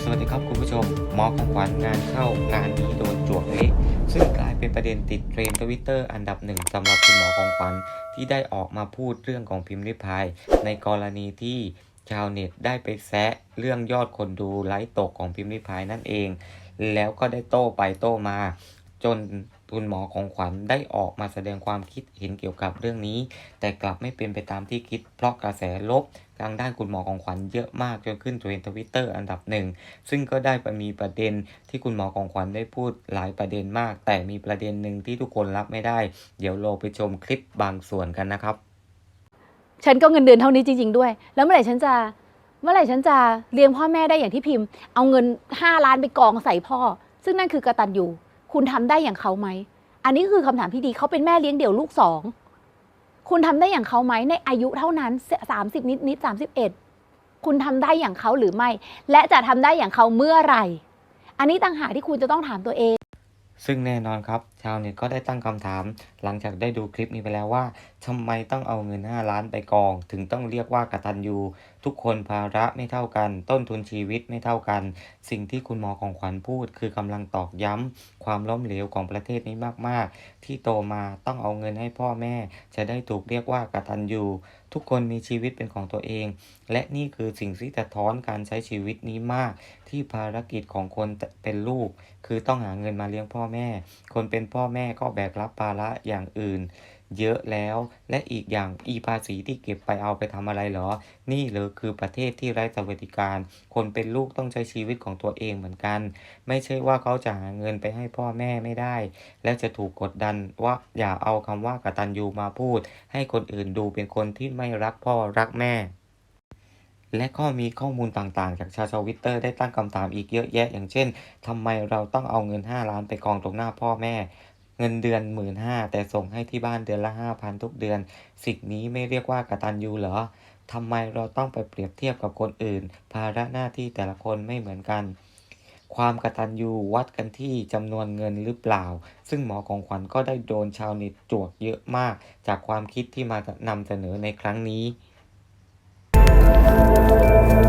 สวัสดีครับคุณผู้ชมหมอของขวัญงานเข้างานนี้โดนจวกเละซึ่งกลายเป็นประเด็นติดเทรนด์ทวิตเตอร์อันดับหนึ่งสำหรับคุณหมอของขวัญที่ได้ออกมาพูดเรื่องของพิมพ์ริพาย ในกรณีที่ชาวเน็ตได้ไปแซะเรื่องยอดคนดูไลฟ์ตกของพิมพ์ริพายนั่นเอง แล้วก็ได้โต้ไปโต้มา จนคุณหมอของขวัญได้ออกมาแสดงความคิดเห็นเกี่ยวกับเรื่องนี้ แต่กลับไม่เป็นไปตามที่คิด เพราะกระแสลบทางด้านคุณหมอของขวัญเยอะมากจนขึ้นเทรนด์ทวิตเตอร์อันดับหนึ่งซึ่งก็ได้ไปมีประเด็นที่คุณหมอของขวัญได้พูดหลายประเด็นมาก แต่มีประเด็นหนึ่งที่ทุกคนรับไม่ได้ เดี๋ยวเราไปชมคลิปบางส่วนกันนะครับ ฉันก็เงินเดือนเท่านี้จริง ๆด้วย แล้วเมื่อไหร่ฉันจะเมื่อไหร่ฉันจะเลี้ยงพ่อแม่ได้อย่างที่พิมพ์ เอาเงิน 5 ล้านไปกองใส่พ่อ ซึ่งนั่นคือกระตันอยู่ คุณทำได้อย่างเขาไหม อันนี้คือคำถามที่ดีเขาเป็นแม่เลี้ยงเดี่ยวลูกสอง คุณทำได้อย่างเขาไหมในอายุเท่านั้น 30 นิดนิดสามสิบเอ็ดคุณทำได้อย่างเขาหรือไม่ และจะทำได้อย่างเขาเมื่อไหร่ อันนี้ต่างหากที่คุณจะต้องถามตัวเอง ซึ่งแน่นอนครับชาวเน็ตก็ได้ตั้งคำถาม หลังจากได้ดูคลิปนี้ไปแล้วว่าทำไมต้องเอาเงิน 5 ล้านไปกอง ถึงต้องเรียกว่ากตัญญูทุกคนภาระไม่เท่ากัน ต้นทุนชีวิตไม่เท่ากัน สิ่งที่คุณหมอของขวัญพูด คือกำลังตอกย้ำความล้มเหลวของประเทศนี้มาก ๆ ที่โตมาต้องเอาเงินให้พ่อแม่ จะได้ถูกเรียกว่ากตัญญูทุกคนมีชีวิตเป็นของตัวเอง และนี่คือสิ่งที่สะท้อนการใช้ชีวิตนี้มาก ที่ภารกิจของคนเป็นลูก คือต้องหาเงินมาเลี้ยงพ่อแม่ คนเป็นพ่อแม่ก็แบกรับภาระอย่างอื่น เยอะแล้ว และอีกอย่างอีภาษีที่เก็บไปเอาไปทำอะไรเหรอ นี่เลยคือประเทศที่ไร้สวัสดิการ คนเป็นลูกต้องใช้ชีวิตของตัวเองเหมือนกัน ไม่ใช่ว่าเขาจะหาเงินไปให้พ่อแม่ไม่ได้ แล้วจะถูกกดดันว่าอย่าเอาคำว่ากตัญญูมาพูด ให้คนอื่นดูเป็นคนที่ไม่รักพ่อรักแม่ และก็มีข้อมูลต่างๆ จากชาวทวิตเตอร์ได้ตั้งคำถามอีกเยอะแยะ อย่างเช่นทำไมเราต้องเอาเงิน 5 ล้านไปกองตรงหน้าพ่อแม่ เงินเดือนหมื่นห้าแต่ส่งให้ที่บ้านเดือนละ 5,000 ทุกเดือน สิ่งนี้ไม่เรียกว่ากตัญญูเหรอทำไมเราต้องไปเปรียบเทียบกับคนอื่น ภาระหน้าที่แต่ละคนไม่เหมือนกัน ความกตัญญูวัดกันที่จำนวนเงินหรือเปล่า ซึ่งหมอของขวัญก็ได้โดนชาวเน็ตจวกเยอะมาก จากความคิดที่มานำเสนอในครั้งนี้ Música